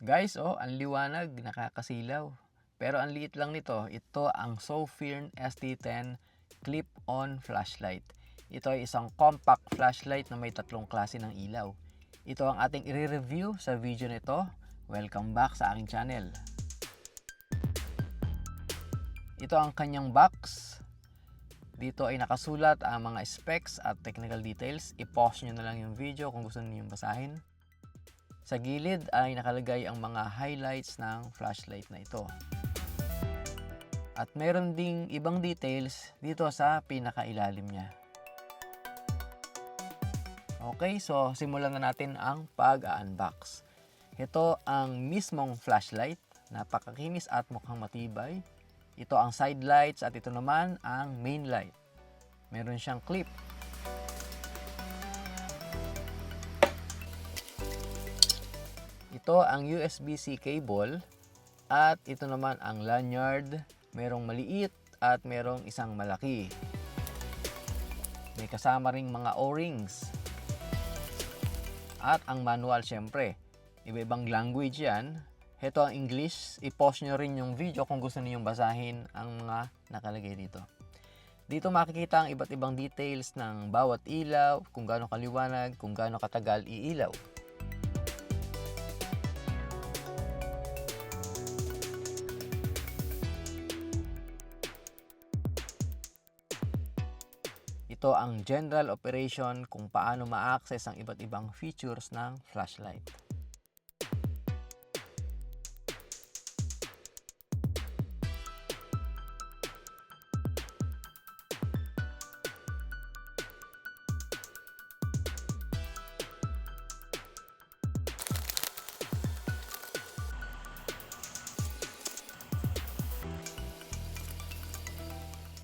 Guys, oh, ang liwanag, nakakasilaw. Pero ang liit lang nito, ito ang Sofirn ST10 clip-on flashlight. Ito ay isang compact flashlight na may tatlong klase ng ilaw. Ito ang ating i-review sa video nito. Welcome back sa aking channel. Ito ang kanyang box. Dito ay nakasulat ang mga specs at technical details. I-pause nyo na lang yung video kung gusto niyo basahin. Sa gilid ay nakalagay ang mga highlights ng flashlight na ito. At meron ding ibang details dito sa pinakailalim niya. Okay, so simulan na natin ang pag-unbox. Ito ang mismong flashlight, napakakinis at mukhang matibay. Ito ang side lights at ito naman ang main light. Meron siyang clip. Ito ang USB-C cable at ito naman ang lanyard. Merong maliit at merong isang malaki. May kasama ring mga O-rings. At ang manual syempre. Iba-ibang language yan. Ito ang English. I-pause nyo rin yung video kung gusto niyo basahin ang mga nakalagay dito. Dito makikita ang iba't ibang details ng bawat ilaw, kung gaano kaliwanag, kung gaano katagal iilaw. Ito ang general operation kung paano ma-access ang iba't ibang features ng flashlight.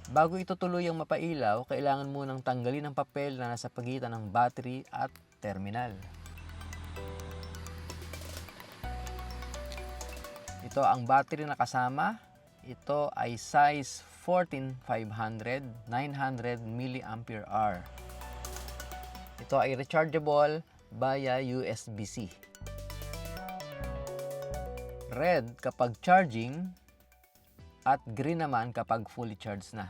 Bago ito tuluyang mapailaw, kailangan munang tanggalin ang papel na nasa pagitan ng battery at terminal. Ito ang battery na kasama. Ito ay size 14500 900 mAh. Ito ay rechargeable via USB-C. Red kapag charging at green naman kapag fully charged na.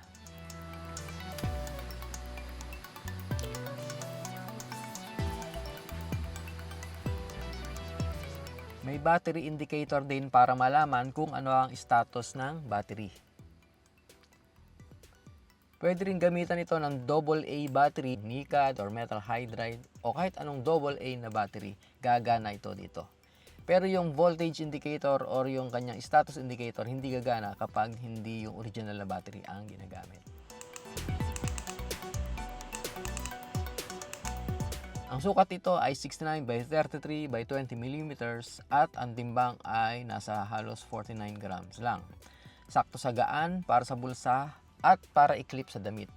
May battery indicator din para malaman kung ano ang status ng battery. Pwede rin gamitan ito ng AA battery, NiCad or metal hydride o kahit anong AA na battery, gagana ito dito. Pero yung voltage indicator or yung kanyang status indicator hindi gagana kapag hindi yung original na battery ang ginagamit. Ang sukat nito ay 69 by 33 by 20 mm at ang timbang ay nasa halos 49 grams lang. Sakto sa gaan para sa bulsa at para i-clip sa damit.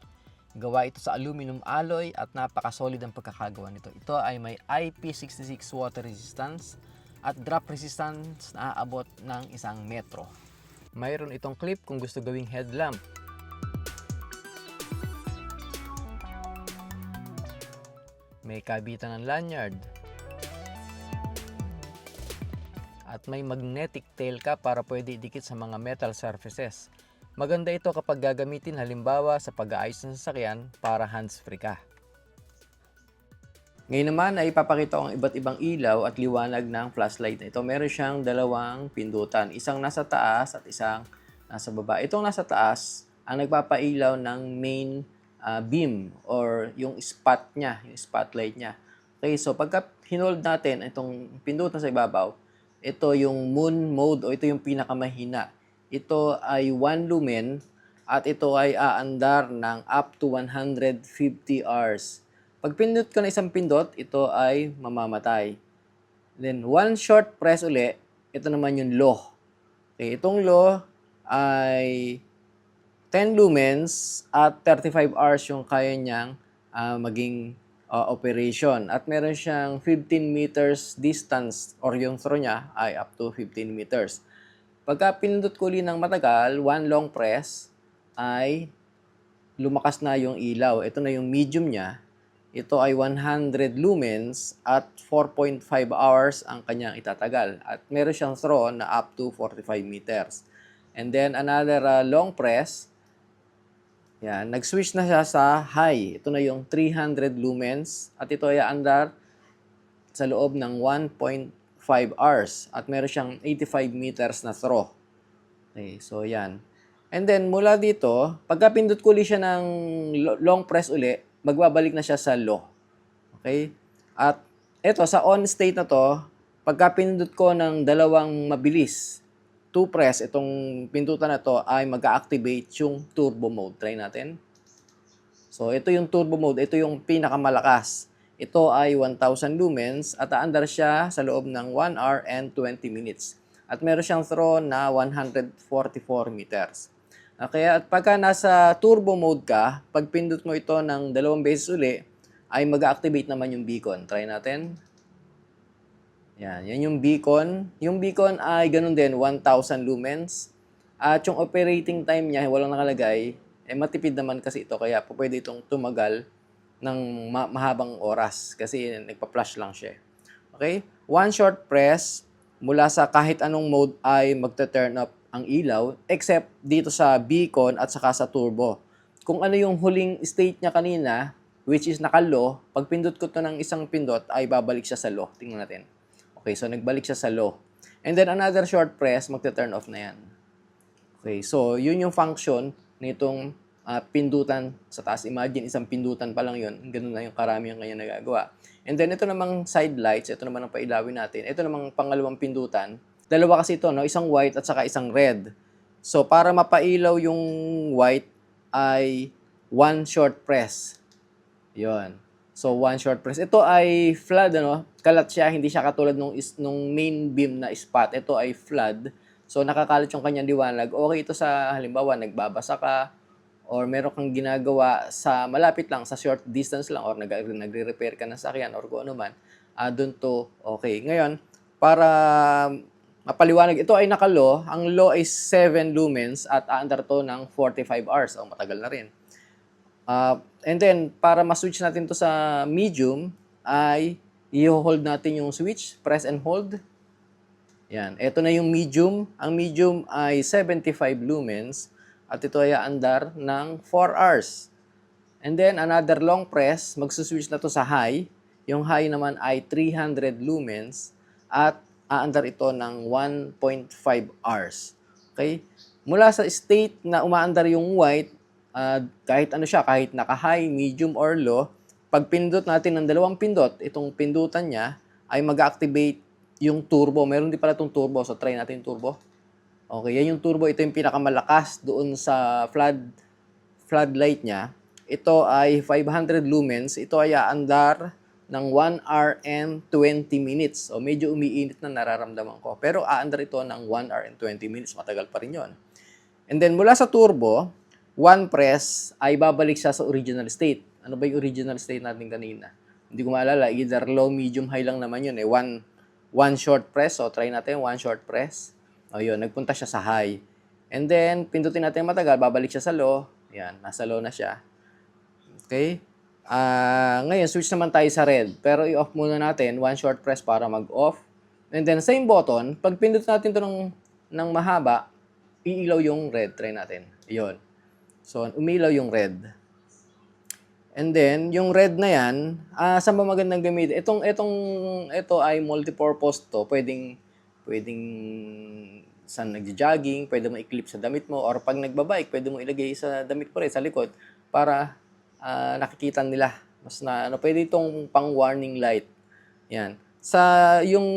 Gawa ito sa aluminum alloy at napaka-solid ang pagkakagawa nito. Ito ay may IP66 water resistance at drop resistance na aabot ng isang metro. Mayroon itong clip kung gusto gawing headlamp. May kabitan ng lanyard. At may magnetic tail ka para pwede idikit sa mga metal surfaces. Maganda ito kapag gagamitin halimbawa sa pag-aayos ng sasakyan para hands-free ka. Ngayon naman ay ipapakita ko ang iba't ibang ilaw at liwanag ng flashlight na ito. Meron siyang dalawang pindutan. Isang nasa taas at isang nasa baba. Itong nasa taas, ang nagpapailaw ng main uh, beam or yung spot niya, yung spotlight niya. Okay, so pagka hinold natin itong pindutan sa ibabaw, ito yung moon mode o ito yung pinakamahina. Ito ay 1 lumen at ito ay aandar ng up to 150 hours. Pag pindot ko na isang pindot, ito ay mamamatay. Then, one short press uli, ito naman yung low. Okay, itong low ay 10 lumens at 35 hours yung kaya niyang uh, maging uh, operation. At meron siyang 15 meters distance or yung throw niya ay up to 15 meters. Pagka pinindot ko ulit ng matagal, one long press, ay lumakas na yung ilaw. Ito na yung medium niya ito ay 100 lumens at 4.5 hours ang kanyang itatagal. At meron siyang throw na up to 45 meters. And then another uh, long press, yan, nag-switch na siya sa high. Ito na yung 300 lumens at ito ay under sa loob ng 1.5 hours at meron siyang 85 meters na throw. Okay, so yan. And then mula dito, pagka pindot ko ulit siya ng lo- long press uli, magbabalik na siya sa low. Okay? At ito, sa on state na to, pagka pindot ko ng dalawang mabilis, two press, itong pindutan na to ay mag-activate yung turbo mode. Try natin. So, ito yung turbo mode. Ito yung pinakamalakas. Ito ay 1,000 lumens at aandar siya sa loob ng 1 hour and 20 minutes. At meron siyang throw na 144 meters. Kaya at pagka nasa turbo mode ka, pag pindot mo ito ng dalawang beses uli, ay mag-activate naman yung beacon. Try natin. Yan, yan yung beacon. Yung beacon ay ganun din, 1,000 lumens. At yung operating time niya, walang nakalagay, eh matipid naman kasi ito, kaya pwede itong tumagal ng ma- mahabang oras kasi nagpa-flash lang siya. Okay? One short press mula sa kahit anong mode ay magte-turn up ang ilaw except dito sa beacon at saka sa turbo. Kung ano yung huling state niya kanina, which is naka-low, pag pindot ko to ng isang pindot ay babalik siya sa low. Tingnan natin. Okay, so nagbalik siya sa low. And then another short press, magte-turn off na yan. Okay, so yun yung function nitong ah, pindutan sa taas. Imagine, isang pindutan pa lang yun. Ganun na yung karami yung kanya nagagawa. And then ito namang side lights, ito naman ang pailawin natin. Ito namang pangalawang pindutan. Dalawa kasi ito, no? isang white at saka isang red. So para mapailaw yung white ay one short press. Yon. So one short press. Ito ay flood ano, kalat siya, hindi siya katulad nung is, nung main beam na spot. Ito ay flood. So nakakalat yung kanyang liwanag. Okay ito sa halimbawa nagbabasa ka or meron kang ginagawa sa malapit lang, sa short distance lang or nag nagre-repair ka ng sakyan or kung ano man. Ah, doon to okay. Ngayon, para mapaliwanag, ito ay nakalo. Ang low is 7 lumens at aandar to ng 45 hours. O, matagal na rin. Uh, and then, para ma-switch natin to sa medium, ay i-hold natin yung switch, press and hold. Yan. Ito na yung medium. Ang medium ay 75 lumens at ito ay andar ng 4 hours. And then, another long press, magsuswitch na to sa high. Yung high naman ay 300 lumens at aandar ito ng 1.5 hours. Okay? Mula sa state na umaandar yung white, ah, kahit ano siya, kahit naka-high, medium, or low, pag pindot natin ng dalawang pindot, itong pindutan niya ay mag-activate yung turbo. Meron din pala itong turbo, so try natin yung turbo. Okay, yan yung turbo. Ito yung pinakamalakas doon sa flood floodlight niya. Ito ay 500 lumens. Ito ay aandar ng 1 hour and 20 minutes. O medyo umiinit na nararamdaman ko. Pero aandar ito ng 1 hour and 20 minutes. Matagal pa rin yon. And then mula sa turbo, one press ay babalik siya sa original state. Ano ba yung original state natin kanina? Hindi ko maalala. Either low, medium, high lang naman yun. Eh. One, one short press. So try natin one short press. O yun, nagpunta siya sa high. And then, pindutin natin matagal, babalik siya sa low. Yan, nasa low na siya. Okay? Ah, ngayon, switch naman tayo sa red. Pero i-off muna natin, one short press para mag-off. And then, same button, pag pindot natin to ng, ng mahaba, iilaw yung red. Try natin. Yun. So, umilaw yung red. And then, yung red na yan, ah, saan ba magandang gamitin? Itong, itong, ito ay multipurpose to. Pwedeng, pwedeng sa nagja-jogging, pwede mo i-clip sa damit mo, or pag nagbabike, pwede mo ilagay sa damit mo rin, sa likod, para ah, nakikita nila. Mas na, ano, pwede itong pang warning light. Yan. Sa yung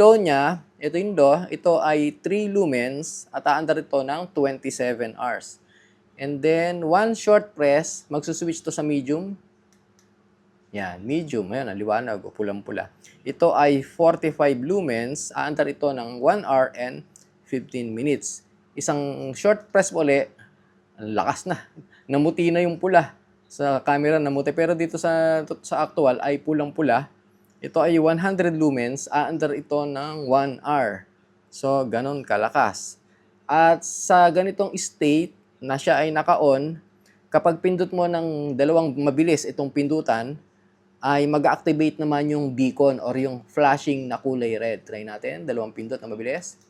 low niya, ito yung low, ito ay 3 lumens at aandar ito ng 27 hours. And then, one short press, magsuswitch to sa medium. Yan, medium. Ayan, ang liwanag o pulang-pula. Ito ay 45 lumens. Aandar ito ng 1 hour and 15 minutes. Isang short press uli, lakas na. Namuti na yung pula. Sa camera namuti. Pero dito sa, sa actual ay pulang-pula. Ito ay 100 lumens. Aandar ito ng 1 hour. So, ganon kalakas. At sa ganitong state na siya ay naka-on, kapag pindot mo ng dalawang mabilis itong pindutan, ay mag-activate naman yung beacon or yung flashing na kulay red. Try natin. Dalawang pindot na mabilis.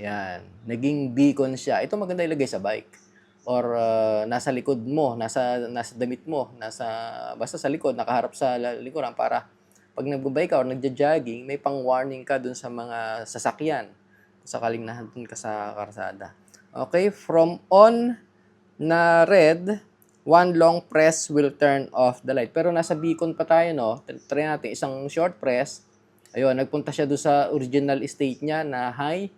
Yan. Naging beacon siya. Ito maganda ilagay sa bike. Or uh, nasa likod mo, nasa, nasa damit mo, nasa, basta sa likod, nakaharap sa likuran para pag nagbabike ka or nagja-jogging, may pang-warning ka dun sa mga sasakyan. Sakaling nandun ka sa karsada. Okay, from on na red, one long press will turn off the light. Pero nasa beacon pa tayo, no? Try natin isang short press. Ayun, nagpunta siya doon sa original state niya na high.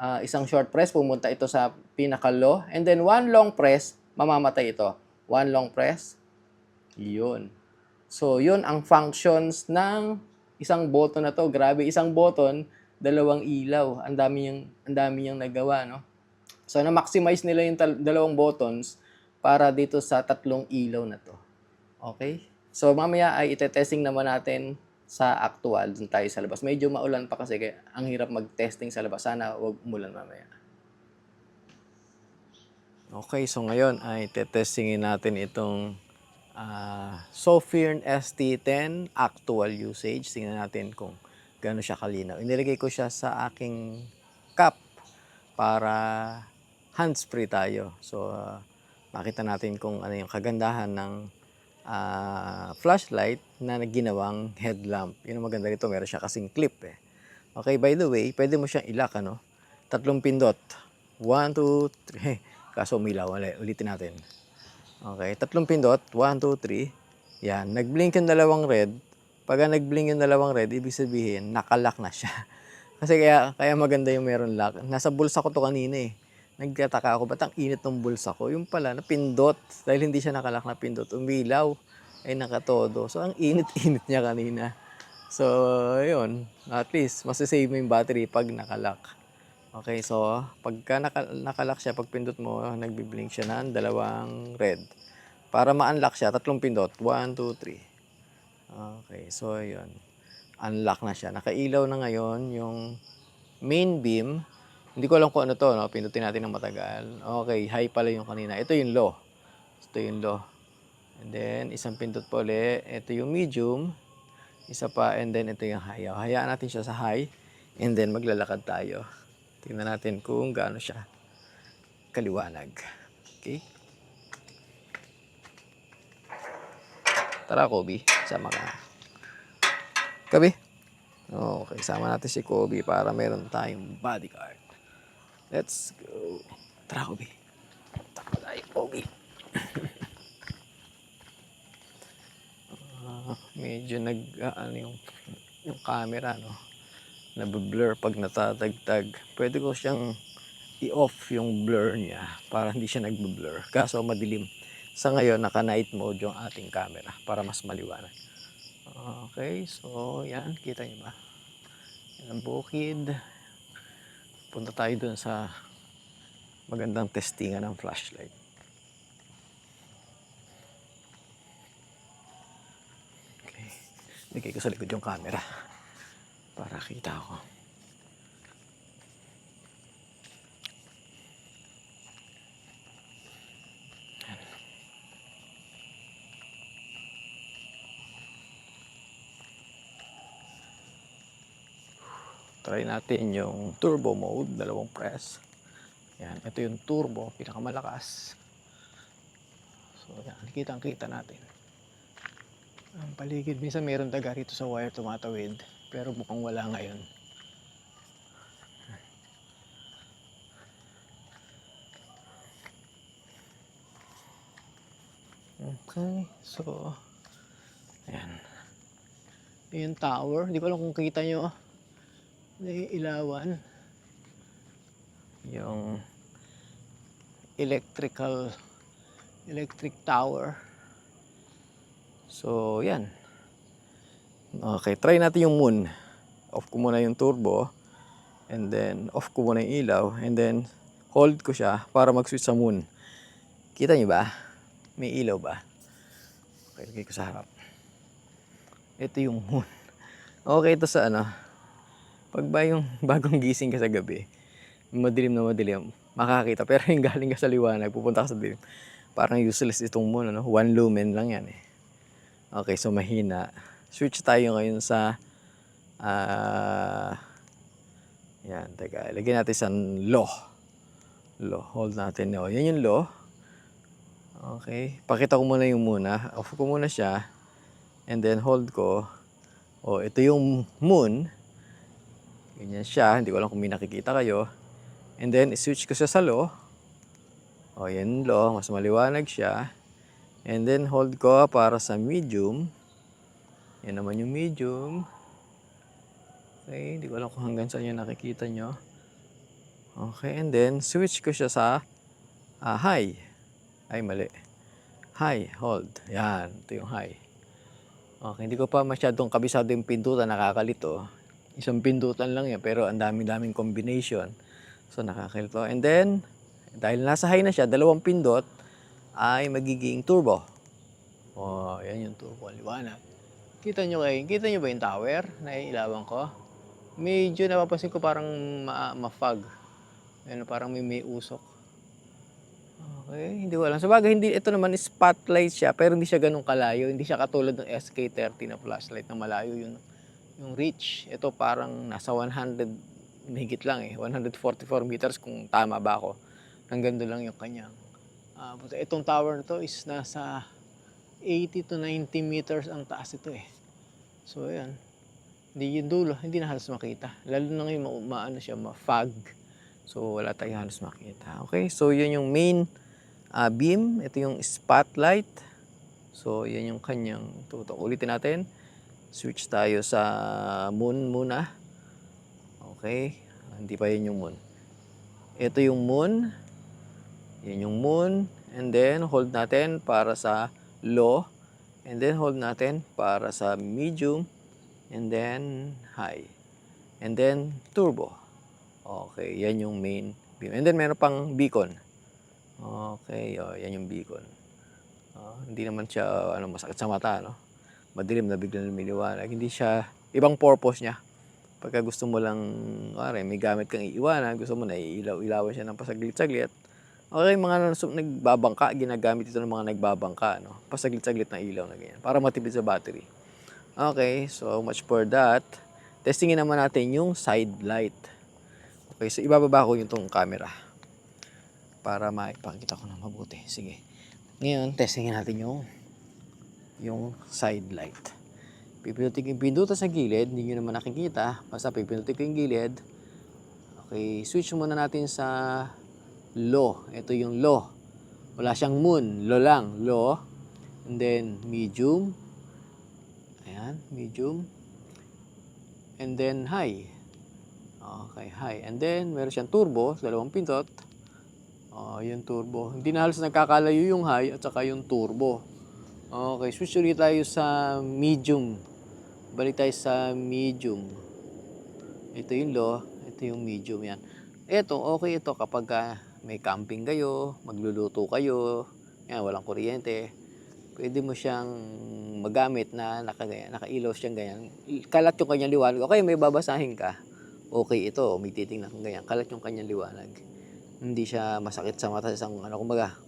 Ah, isang short press, pumunta ito sa pinaka-low. And then one long press, mamamatay ito. One long press, yun. So, yun ang functions ng isang button na to. Grabe, isang button, dalawang ilaw. Ang dami yung ang dami niyang nagawa, no? So, na-maximize nila yung dalawang buttons para dito sa tatlong ilaw na to. Okay? So, mamaya ay ite-testing naman natin sa actual. Dun tayo sa labas. Medyo maulan pa kasi kaya ang hirap mag-testing sa labas. Sana wag umulan mamaya. Okay, so ngayon ay tetestingin natin itong ah, Sofirn ST10 actual usage. Tingnan natin kung gaano siya kalinaw. Inilagay ko siya sa aking cup para hands-free tayo. So, ah, makita natin kung ano yung kagandahan ng ah, flashlight na ginawang headlamp. Yun ang maganda rito, meron siya kasing clip eh. Okay, by the way, pwede mo siyang ilak, ano? Tatlong pindot. One, two, three. Kaso umilaw, Uli- ulitin natin. Okay, tatlong pindot. One, two, three. Yan, nag-blink yung dalawang red. Pag nag-blink yung dalawang red, ibig sabihin, nakalock na siya. Kasi kaya, kaya maganda yung meron lock. Nasa bulsa ko to kanina eh. Nagtataka ako, ba't ang init ng bulsa ko? Yung pala, napindot. Dahil hindi siya nakalock na pindot. Umilaw. Ay nakatodo. So, ang init-init niya kanina. So, yun. At least, masasave mo yung battery pag nakalock. Okay, so, pagka naka, nakalock siya, pag pindot mo, nagbiblink siya ng dalawang red. Para ma-unlock siya, tatlong pindot. One, two, three. Okay, so, yun. Unlock na siya. Nakailaw na ngayon yung main beam. Hindi ko alam kung ano to, no? Pindutin natin ng matagal. Okay, high pala yung kanina. Ito yung low. Ito yung low. And then, isang pindot pa uli. Ito yung medium. Isa pa, and then ito yung high. Hayaan natin siya sa high. And then, maglalakad tayo. Tingnan natin kung gaano siya kaliwanag. Okay? Tara, Kobe. Sama ka. Kobe? Okay, sama natin si Kobe para meron tayong bodyguard. Let's go. Tara, Kobe. Tara tayo, Kobe. Ah, medyo nag, ano yung, yung camera, no? Nabe-blur pag natatagtag. Pwede ko siyang i-off yung blur niya para hindi siya nagbe-blur. Kaso madilim. Sa ngayon, naka-night mode yung ating camera para mas maliwanag. Okay, so yan, kita niyo ba? Yan ang bukid. Punta tayo dun sa magandang testingan ng flashlight. Okay. Lagay ko sa likod yung camera para kita ko. Try natin yung turbo mode, dalawang press. Yan, ito yung turbo, pinakamalakas. So yan, kitang-kita natin. Ang paligid, minsan meron taga rito sa wire tumatawid, pero mukhang wala ngayon. Okay, so, ayan. Yung tower, hindi ko alam kung kita nyo. Ilawan. Yung electrical, electric tower. So, yan. Okay, try natin yung moon. Off ko muna yung turbo. And then, off ko muna yung ilaw. And then, hold ko siya para mag-switch sa moon. Kita niyo ba? May ilaw ba? Okay, lagay ko sa harap. Ito yung moon. Okay, ito sa ano. Pag ba yung bagong gising ka sa gabi, madilim na madilim, makakita. Pero yung galing ka sa liwanag, pupunta ka sa dilim. Parang useless itong moon, ano? One lumen lang yan eh. Okay, so mahina. Switch tayo ngayon sa ah yan, teka. Lagyan natin sa low. Low. Hold natin. O, yan yung low. Okay. Pakita ko muna yung muna. Off ko muna siya. And then hold ko. O, ito yung moon. Ganyan siya. Hindi ko alam kung may nakikita kayo. And then, switch ko siya sa low. O, yan low. Mas maliwanag siya. And then, hold ko para sa medium. Yan naman yung medium. Okay, hindi ko alam kung hanggang saan yung nakikita nyo. Okay, and then, switch ko siya sa ah, high. Ay, mali. High, hold. Yan, ito yung high. Okay, hindi ko pa masyadong kabisado yung pindutan, nakakalito. Isang pindutan lang yan, pero ang dami-daming combination. So, nakakalito. And then, dahil nasa high na siya, dalawang pindot ay magiging turbo. Oh, yan yung turbo. Liwanag. Kita nyo kayo, kita nyo ba yung tower na ilawan ko? Medyo napapansin ko parang ma- ma-fog. Ano, parang may may usok. Okay, hindi ko alam. Sa bagay, hindi, ito naman spotlight siya, pero hindi siya ganun kalayo. Hindi siya katulad ng SK30 na flashlight na malayo yung, yung reach. Ito parang nasa 100, higit lang eh, 144 meters kung tama ba ako. Hanggang doon lang yung kanyang. Ah, but itong tower na to is nasa 80 to 90 meters ang taas ito eh. So, ayan. Hindi yung dulo, hindi na halos makita. Lalo na ngayon, ma- maano siya, ma-fog. So, wala tayong halos makita. Okay, so yun yung main ah, beam. Ito yung spotlight. So, yan yung kanyang tutok. Ulitin natin. Switch tayo sa moon muna. Okay, hindi pa yun yung moon. Ito yung moon. Yan yung moon. And then, hold natin para sa low. And then, hold natin para sa medium. And then, high. And then, turbo. Okay, yan yung main beam. And then, meron pang beacon. Okay, oh, yan yung beacon. Oh, hindi naman siya ano, masakit sa mata, no? Madilim na biglang lumiliwanag. Hindi siya, ibang purpose niya. Pagka gusto mo lang, kare, may gamit kang iiwanan, gusto mo na iilaw-ilawan siya ng pasaglit-saglit, Okay, mga nagbabangka, ginagamit ito ng mga nagbabangka, no? Pasaglit-saglit na ilaw na ganyan, para matipid sa battery. Okay, so much for that. Testingin naman natin yung side light. Okay, so ibababa ko yung tong camera para maipakita ko na mabuti. Sige. Ngayon, testingin natin yung yung side light. Pipindutin ko yung pindutan sa gilid, hindi nyo naman nakikita. Basta pipindutin ko yung gilid. Okay, switch muna natin sa low. Ito yung low. Wala siyang moon. Low lang. Low. And then, medium. Ayan, medium. And then, high. Okay, high. And then, meron siyang turbo. Dalawang pintot. Oh, yung turbo. Hindi na halos nagkakalayo yung high at saka yung turbo. Okay, ulit tayo sa medium. Balik tayo sa medium. Ito yung low, ito yung medium yan. Ito, okay ito kapag ah, may camping kayo, magluluto kayo, yan, walang kuryente. Pwede mo siyang magamit na nakaganyan, nakailaw siyang ganyan. Kalat yung kanyang liwanag. Okay, may babasahin ka. Okay ito, may titingnan kang ganyan. Kalat yung kanyang liwanag. Hindi siya masakit sa mata. Isang, ano kumbaga,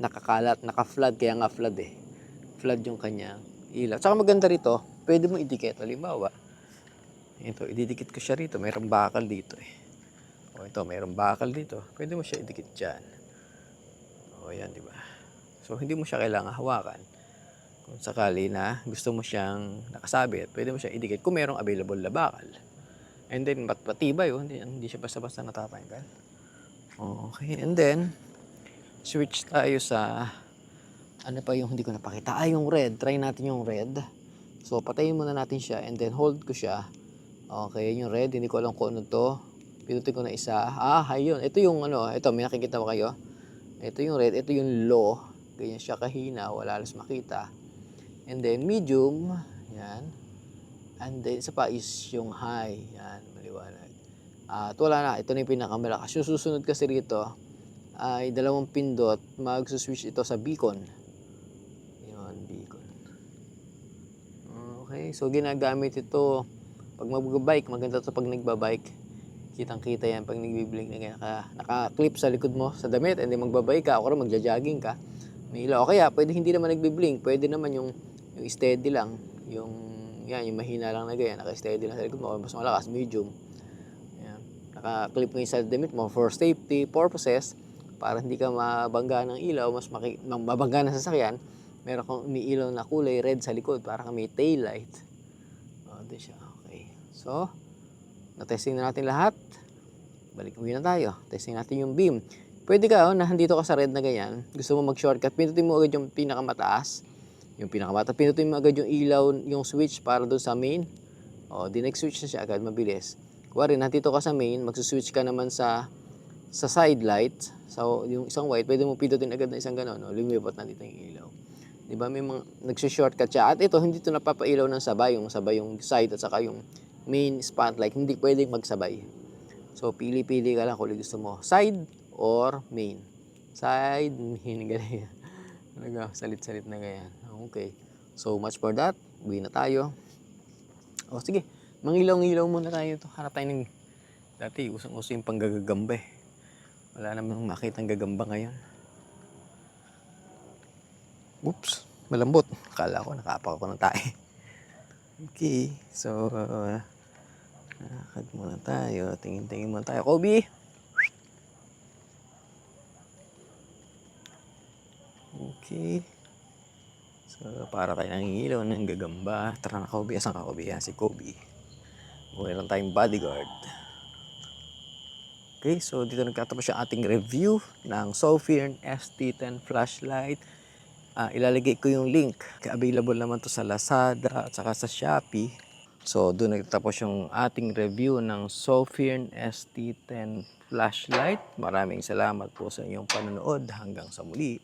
nakakalat, naka-flood, kaya nga flood eh. Flood yung kanyang ilaw. Tsaka maganda rito, pwede mo idikit. Halimbawa, ito, ididikit ko siya rito. Mayroong bakal dito eh. O ito, mayroong bakal dito. Pwede mo siya idikit dyan. O yan, di ba? So, hindi mo siya kailangan hawakan. Kung sakali na gusto mo siyang nakasabit, pwede mo siya idikit kung mayroong available na bakal. And then, mat matibay, oh. hindi, hindi siya basta-basta natatanggal. Okay, and then, switch tayo sa, ano pa yung hindi ko napakita? Ah, yung red. Try natin yung red. So, patayin muna natin siya and then hold ko siya. Okay, yung red, hindi ko alam kung ano to. Pinutin ko na isa. Ah, ayun. Ito yung ano, ito, may nakikita ba kayo? Ito yung red, ito yung low. Ganyan siya kahina, wala alas makita. And then medium, yan. And then isa pa is yung high, yan, maliwanag. At wala na, ito na yung pinakamalakas. Yung susunod kasi rito ay dalawang pindot, magsuswitch ito sa beacon. Yun, beacon. Okay, so ginagamit ito pag magbabike, maganda to pag nagbabike. Kitang-kita yan pag nagbiblink na ganyan ka. Naka-clip sa likod mo sa damit and then magbabike ka, o kaya magja-jogging ka. May ilaw. O kaya, pwede hindi naman nagbiblink. Pwede naman yung, yung steady lang, yung yan, yung mahina lang na ganyan, naka-steady lang sa likod mo, mas malakas, medium. Yan. Naka-clip yung sa damit mo for safety purposes, para hindi ka mabangga ng ilaw, mas maki- mabangga ng sasakyan, meron kang umiilaw na kulay red sa likod para kang may tail light. O, doon siya. Okay. So, na-testing na natin lahat. Balik uwi na tayo. Testing natin yung beam. Pwede ka, oh, na nandito ka sa red na ganyan. Gusto mo mag-shortcut. Pindutin mo agad yung pinakamataas. Yung pinakamataas. Pindutin mo agad yung ilaw, yung switch para doon sa main. O, di next-switch na siya agad. Mabilis. Kuwari, nandito ka sa main. Magsuswitch ka naman sa sa side light. So, yung isang white, pwede mo pindutin agad na isang gano'n. No? Lumipot na dito yung ilaw. Di ba? May mga nagsi-shortcut siya. At ito, hindi ito napapailaw ng sabay. Yung sabay yung side at saka yung main spotlight. Hindi pwedeng magsabay. So, pili-pili ka lang kung gusto mo. Side or main. Side, main, ganyan. Talaga, salit-salit na ganyan. Okay. So, much for that. Uwi na tayo. O, sige. Mangilaw-ngilaw muna tayo. Ito. Harap tayo ng... Dati, usang-uso yung panggagagamba eh. Wala namang makitang gagamba ngayon. Oops, malambot. Akala ko nakapak ako ng tae. Okay, so uh, lakad muna tayo. Tingin-tingin muna tayo. Kobe! Okay. So, para tayo nangingilaw ng gagamba. Tara na, Kobe. Asan ka, Kobe? Yan, si Kobe. Muna lang tayong bodyguard. Okay, so dito nagtatapos yung ating review ng Sofirn ST10 flashlight. Ah, ilalagay ko yung link. Available naman to sa Lazada at saka sa Shopee. So, doon nagtatapos yung ating review ng Sofirn ST10 flashlight. Maraming salamat po sa inyong panonood. Hanggang sa muli.